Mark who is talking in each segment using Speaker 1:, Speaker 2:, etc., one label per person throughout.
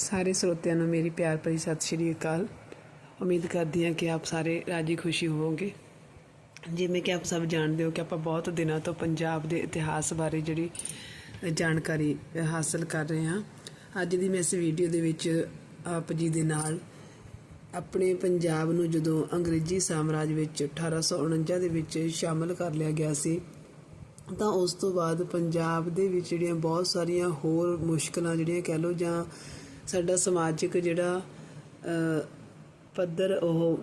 Speaker 1: ਸਾਰੇ ਸਰੋਤਿਆਂ ਨੂੰ ਮੇਰੀ ਪਿਆਰ ਭਰੀ ਸਤਿ ਸ਼੍ਰੀ ਅਕਾਲ। ਉਮੀਦ ਕਰਦੀ ਹਾਂ ਕਿ ਆਪ ਸਾਰੇ ਰਾਜੀ ਖੁਸ਼ੀ ਹੋਵੋਗੇ। ਜਿਵੇਂ ਕਿ ਆਪ ਸਭ ਜਾਣਦੇ ਹੋ ਕਿ ਆਪਾਂ ਬਹੁਤ ਦਿਨਾਂ ਤੋਂ ਪੰਜਾਬ ਦੇ ਇਤਿਹਾਸ ਬਾਰੇ ਜਿਹੜੀ ਜਾਣਕਾਰੀ ਹਾਸਲ ਕਰ ਰਹੇ ਹਾਂ। ਅੱਜ ਦੀ ਮੈਂ ਇਸ ਵੀਡੀਓ ਦੇ ਵਿੱਚ ਆਪ ਜੀ ਦੇ ਨਾਲ ਆਪਣੇ ਪੰਜਾਬ ਨੂੰ ਜਦੋਂ ਅੰਗਰੇਜ਼ੀ ਸਾਮਰਾਜ ਵਿੱਚ 1849 ਦੇ ਵਿੱਚ ਸ਼ਾਮਲ ਕਰ ਲਿਆ ਗਿਆ ਸੀ, ਤਾਂ ਉਸ ਤੋਂ ਬਾਅਦ ਪੰਜਾਬ ਦੇ ਵਿੱਚ ਜਿਹੜੀਆਂ ਬਹੁਤ ਸਾਰੀਆਂ ਹੋਰ ਮੁਸ਼ਕਲਾਂ ਜਿਹੜੀਆਂ ਕਹਿ ਲਓ ਜਾਂ ਸਾਡਾ ਸਮਾਜਿਕ ਜਿਹੜਾ ਪੱਧਰ, ਉਹ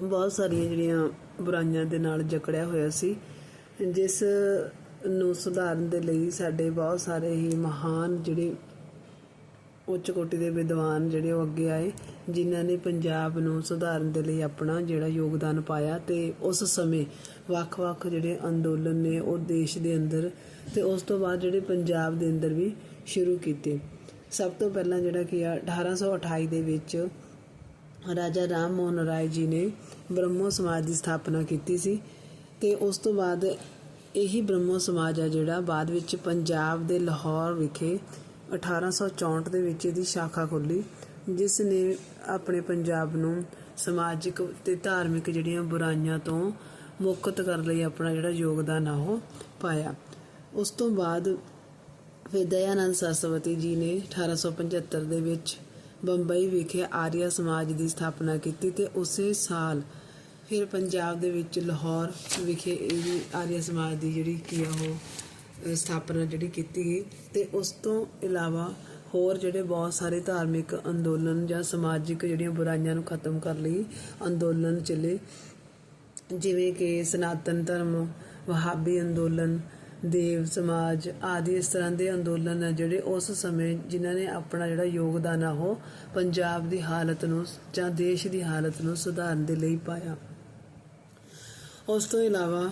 Speaker 1: ਬਹੁਤ ਸਾਰੀਆਂ ਜਿਹੜੀਆਂ ਬੁਰਾਈਆਂ ਦੇ ਨਾਲ ਜਕੜਿਆ ਹੋਇਆ ਸੀ, ਜਿਸ ਨੂੰ ਸੁਧਾਰਨ ਦੇ ਲਈ ਸਾਡੇ ਬਹੁਤ ਸਾਰੇ ਹੀ ਮਹਾਨ ਜਿਹੜੇ ਉੱਚ ਕੋਟੀ ਦੇ ਵਿਦਵਾਨ ਜਿਹੜੇ ਉਹ ਅੱਗੇ ਆਏ, ਜਿਨ੍ਹਾਂ ਨੇ ਪੰਜਾਬ ਨੂੰ ਸੁਧਾਰਨ ਦੇ ਲਈ ਆਪਣਾ ਜਿਹੜਾ ਯੋਗਦਾਨ ਪਾਇਆ ਤੇ ਉਸ ਸਮੇਂ ਵੱਖ-ਵੱਖ ਜਿਹੜੇ ਅੰਦੋਲਨ ਨੇ ਉਹ ਦੇਸ਼ ਦੇ ਅੰਦਰ ਤੇ ਉਸ ਤੋਂ ਬਾਅਦ ਜਿਹੜੇ ਪੰਜਾਬ ਦੇ ਅੰਦਰ ਵੀ ਸ਼ੁਰੂ ਕੀਤੇ। ਸਭ ਤੋਂ ਪਹਿਲਾਂ ਜਿਹੜਾ ਕੀ ਆ 1828 ਦੇ ਵਿੱਚ ਰਾਜਾ ਰਾਮ ਮੋਹਨ ਰਾਏ ਜੀ ਨੇ ਬ੍ਰਹਮੋ ਸਮਾਜ ਦੀ ਸਥਾਪਨਾ ਕੀਤੀ ਸੀ ਤੇ ਉਸ ਤੋਂ ਬਾਅਦ ਇਹੀ ਬ੍ਰਹਮੋ ਸਮਾਜ ਆ ਜਿਹੜਾ ਬਾਅਦ ਵਿੱਚ ਪੰਜਾਬ ਦੇ ਲਾਹੌਰ ਵਿਖੇ 1864 ਦੇ ਵਿੱਚ ਇਹਦੀ ਸ਼ਾਖਾ ਖੋਲੀ ਜਿਸ ਨੇ ਆਪਣੇ ਪੰਜਾਬ ਨੂੰ ਸਮਾਜਿਕ ਤੇ ਧਾਰਮਿਕ ਜਿਹੜੀਆਂ ਬੁਰਾਈਆਂ ਤੋਂ ਮੁਕਤ ਕਰਨ ਲਈ ਆਪਣਾ ਜਿਹੜਾ ਯੋਗਦਾਨ ਆ ਉਹ ਪਾਇਆ। ਉਸ ਤੋਂ ਬਾਅਦ ਫਿਰ ਦਇਆਨੰਦ ਸਰਸਵਤੀ ਜੀ ਨੇ 1875 ਦੇ ਵਿੱਚ ਬੰਬਈ ਵਿਖੇ ਆਰੀਆ ਸਮਾਜ ਦੀ ਸਥਾਪਨਾ ਕੀਤੀ ਤੇ ਉਸੇ ਸਾਲ ਫਿਰ ਪੰਜਾਬ ਦੇ ਵਿੱਚ ਲਾਹੌਰ ਵਿਖੇ ਇਹ ਆਰੀਆ ਸਮਾਜ ਦੀ ਜਿਹੜੀ ਕੀ ਆ ਉਹ ਸਥਾਪਨਾ ਜਿਹੜੀ ਕੀਤੀ ਗਈ ਤੇ ਉਸ ਤੋਂ ਇਲਾਵਾ ਹੋਰ ਜਿਹੜੇ ਬਹੁਤ ਸਾਰੇ ਧਾਰਮਿਕ ਅੰਦੋਲਨ ਜਾਂ ਸਮਾਜਿਕ ਜਿਹੜੀਆਂ ਬੁਰਾਈਆਂ ਨੂੰ ਖਤਮ ਕਰਨ ਲਈ, ਅੰਦੋਲਨ ਚੱਲੇ, ਜਿਵੇਂ ਕਿ ਸਨਾਤਨ ਧਰਮ, ਵਹਾਬੀ ਅੰਦੋਲਨ ਦੇਵ ਸਮਾਜ ਆਦਿ ਇਸ ਤਰ੍ਹਾਂ ਦੇ ਅੰਦੋਲਨ ਆ ਜਿਹੜੇ ਉਸ ਸਮੇਂ ਜਿਨ੍ਹਾਂ ਨੇ ਆਪਣਾ ਜਿਹੜਾ ਯੋਗਦਾਨ ਆ ਉਹ ਪੰਜਾਬ ਦੀ ਹਾਲਤ ਨੂੰ ਜਾਂ ਦੇਸ਼ ਦੀ ਹਾਲਤ ਨੂੰ ਸੁਧਾਰਨ ਦੇ ਲਈ ਪਾਇਆ। ਉਸ ਤੋਂ ਇਲਾਵਾ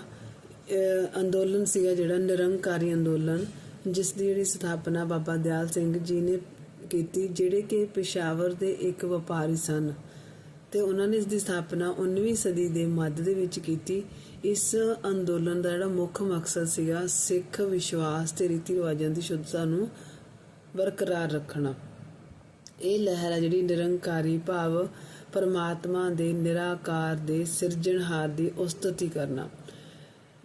Speaker 1: ਅੰਦੋਲਨ ਸੀਗਾ ਜਿਹੜਾ ਨਿਰੰਕਾਰੀ ਅੰਦੋਲਨ, ਜਿਸ ਦੀ ਜਿਹੜੀ ਸਥਾਪਨਾ ਬਾਬਾ ਦਿਆਲ ਸਿੰਘ ਜੀ ਨੇ ਕੀਤੀ, ਜਿਹੜੇ ਕਿ ਪਿਸ਼ਾਵਰ ਦੇ ਇੱਕ ਵਪਾਰੀ ਸਨ। ਤੇ ਉਹਨਾਂ ਨੇ ਇਸ ਦੀ ਸਥਾਪਨਾ 19ਵੀਂ ਸਦੀ ਦੇ ਮੱਧ ਦੇ ਵਿੱਚ ਕੀਤੀ, ਇਸ ਅੰਦੋਲਨ ਦਾ ਜਿਹੜਾ ਮੁੱਖ ਮਕਸਦ ਸੀਗਾ ਸਿੱਖ ਵਿਸ਼ਵਾਸ ਤੇ ਰੀਤੀ ਰਿਵਾਜਾਂ ਦੀ ਸ਼ੁੱਧਤਾ ਨੂੰ ਬਰਕਰਾਰ ਰੱਖਣਾ। ਇਹ ਲਹਿਰ ਹੈ ਜਿਹੜੀ ਨਿਰੰਕਾਰੀ ਭਾਵ ਪਰਮਾਤਮਾ ਦੇ ਨਿਰਾਕਾਰ ਦੇ ਸਿਰਜਣਹਾਰ ਦੀ ਉਸਤਤੀ ਕਰਨਾ।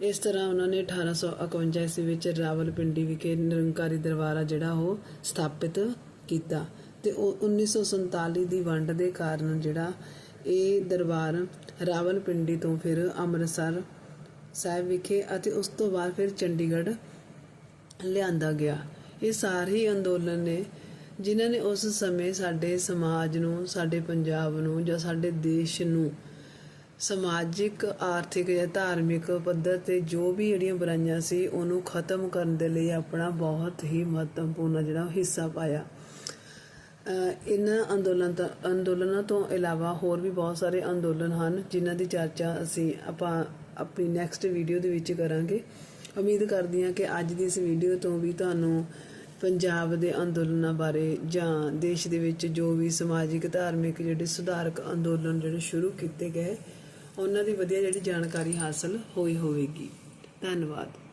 Speaker 1: ਇਸ ਤਰ੍ਹਾਂ ਉਹਨਾਂ ਨੇ 1851 ਈਸਵੀ ਵਿੱਚ ਰਾਵਲਪਿੰਡੀ ਵਿਖੇ ਨਿਰੰਕਾਰੀ ਦਰਬਾਰਾ ਜਿਹੜਾ ਉਹ ਸਥਾਪਿਤ ਕੀਤਾ। ਤੇ ਉਹ 1947 ਦੀ ਵੰਡ ਦੇ ਕਾਰਨ ਜਿਹੜਾ ਇਹ ਦਰਬਾਰ ਰਾਵਲਪਿੰਡੀ ਤੋਂ ਫਿਰ ਅੰਮ੍ਰਿਤਸਰ ਸਾਹਿਬ ਵਿਖੇ ਅਤੇ ਉਸ ਤੋਂ ਬਾਅਦ ਫਿਰ ਚੰਡੀਗੜ੍ਹ ਲਿਆਂਦਾ ਗਿਆ। ਇਹ ਸਾਰੇ ਹੀ ਅੰਦੋਲਨ ਨੇ ਜਿਨ੍ਹਾਂ ਨੇ ਉਸ ਸਮੇਂ ਸਾਡੇ ਸਮਾਜ ਨੂੰ, ਸਾਡੇ ਪੰਜਾਬ ਨੂੰ ਜਾਂ ਸਾਡੇ ਦੇਸ਼ ਨੂੰ ਸਮਾਜਿਕ, ਆਰਥਿਕ ਜਾਂ ਧਾਰਮਿਕ ਪੱਧਰ ਤੇ ਜੋ ਵੀ ਜਿਹੜੀਆਂ ਬੁਰਾਈਆਂ ਸੀ ਉਹਨੂੰ ਖਤਮ ਕਰਨ ਦੇ ਲਈ ਆਪਣਾ ਬਹੁਤ ਹੀ ਮਹੱਤਵਪੂਰਨ ਜਿਹੜਾ ਹਿੱਸਾ ਪਾਇਆ। ਇਹਨਾਂ ਅੰਦੋਲਨ ਤੋਂ ਅੰਦੋਲਨਾਂ ਤੋਂ ਇਲਾਵਾ ਹੋਰ ਵੀ ਬਹੁਤ ਸਾਰੇ ਅੰਦੋਲਨ ਹਨ, ਜਿਨ੍ਹਾਂ ਦੀ ਚਰਚਾ ਅਸੀਂ ਆਪਾਂ ਆਪਣੀ ਨੈਕਸਟ ਵੀਡੀਓ ਦੇ ਵਿੱਚ ਕਰਾਂਗੇ। ਉਮੀਦ ਕਰਦੀ ਹਾਂ ਕਿ ਅੱਜ ਦੀ ਇਸ ਵੀਡੀਓ ਤੋਂ ਵੀ ਤੁਹਾਨੂੰ ਪੰਜਾਬ ਦੇ ਅੰਦੋਲਨਾਂ ਬਾਰੇ ਜਾਂ ਦੇਸ਼ ਦੇ ਵਿੱਚ ਜੋ ਵੀ ਸਮਾਜਿਕ, ਧਾਰਮਿਕ ਜਿਹੜੇ ਸੁਧਾਰਕ ਅੰਦੋਲਨ ਜਿਹੜੇ ਸ਼ੁਰੂ ਕੀਤੇ ਗਏ, ਉਹਨਾਂ ਦੀ ਵਧੀਆ ਜਿਹੜੀ ਜਾਣਕਾਰੀ ਹਾਸਲ ਹੋਈ ਹੋਵੇਗੀ। ਧੰਨਵਾਦ।